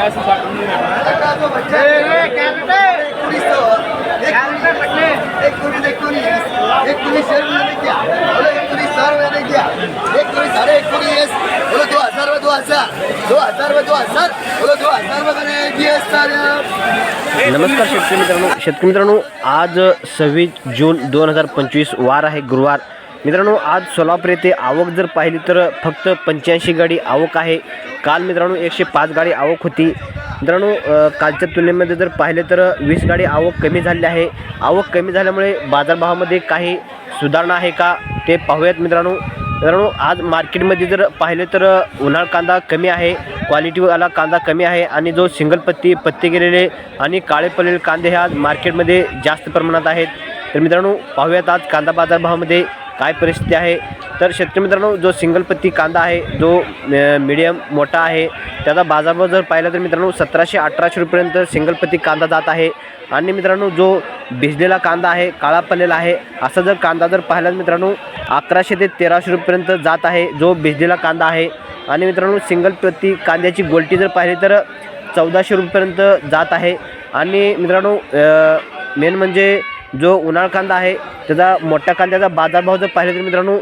एकोणीस एकोणीस एकोणीस क्या एकोणीस क्या एकोणीस एकोणीस बोलो दो हजार दो हजार दो हजार दो हजार बोलो दो हजार नमस्कार शेतकरी मित्रांनो. शेतकरी मित्रांनो आज सव्वीस जून दोन हजार पंचवीस वार आहे गुरुवार. मित्रांनो आज सोलापूर येथे आवक जर पाहिली तर फक्त पंच्याऐंशी गाडी आवक आहे. काल मित्रांनो एकशे पाच गाडी आवक होती. मित्रांनो कालच्या तुलनेमध्ये जर पाहिले तर वीस गाडी आवक कमी झाली आहे. आवक कमी झाल्यामुळे बाजारभावामध्ये काही सुधारणा आहे का ते पाहूयात मित्रांनो. मित्रांनो आज मार्केटमध्ये जर पाहिले तर उन्हाळ कांदा कमी आहे क्वालिटीवाला कांदा कमी आहे आणि जो सिंगल पत्ती पत्ते गेलेले आणि काळे पडलेले कांदे हे आज मार्केटमध्ये जास्त प्रमाणात आहेत. तर मित्रांनो पाहूयात आज कांदा बाजारभावामध्ये काय परिस्थिती आहे? तर शेतकरी मित्रांनो जो सिंगल पत्ती कांदा आहे जो मीडियम मोठा आहे त्याचा बाजारभाव जर पाहिला तर मित्रांनो सतराशे अठराशे रुपयेपर्यंत सिंगल पत्ती कांदा जात आहे. आणि मित्रांनो जो भिजलेला कांदा आहे काळा पडलेला आहे असा जर कांदा जर पाहिला तर मित्रांनो अकराशे ते तेराशे रुपयेपर्यंत जात आहे जो भिजलेला कांदा आहे. आणि मित्रांनो सिंगल पत्ती कांद्याची गोलटी जर पाहिली तर चौदाशे रुपयेपर्यंत जात आहे. आणि मित्रांनो मेन म्हणजे जो उन्हाळ कांदा आहे त्याचा मोठ्या कांद्याचा बाजारभाव जर पाहिला तर मित्रांनो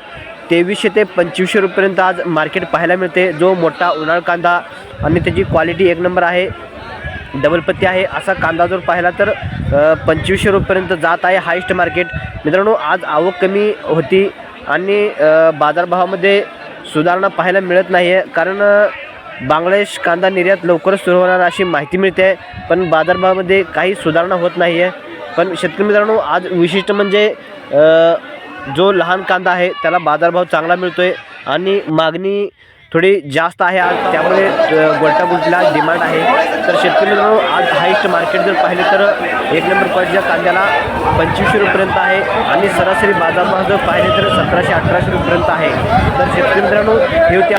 तेवीसशे ते पंचवीसशे रुपयेपर्यंत आज मार्केट पाहायला मिळते. जो मोठा उन्हाळ कांदा आणि त्याची क्वालिटी एक नंबर आहे डबल पत्ती आहे असा कांदा जर पाहिला तर पंचवीसशे रुपयेपर्यंत जात आहे हायस्ट मार्केट मित्रांनो आज आवक कमी होती आणि बाजारभावामध्ये सुधारणा पाहायला मिळत नाही आहे कारण बांगलादेश कांदा निर्यात लवकरच सुरू होणार अशी माहिती मिळते आहे पण बाजारभावामध्ये काही सुधारणा होत नाही आहे पण शेतकरी मित्रांनो आज विशिष्ट म्हणजे जो लहान कांदा आहे त्याला बाजारभाव चांगला मिळतो आहे आणि मागणी थोडी जास्त आहे आज. त्यामुळे अ, डिमांड आहे. तर शेतकरी मित्रांनो आज हायस्ट मार्केट जर पाहिले तर एक नंबर क्वालिटीच्या कांद्याला पंचवीसशे रुपयेपर्यंत आहे आणि सरासरी बाजारभाव जर पाहिले तर सतराशे अठराशे रुपयेपर्यंत आहे. तर शेतकरी मित्रांनो हे होते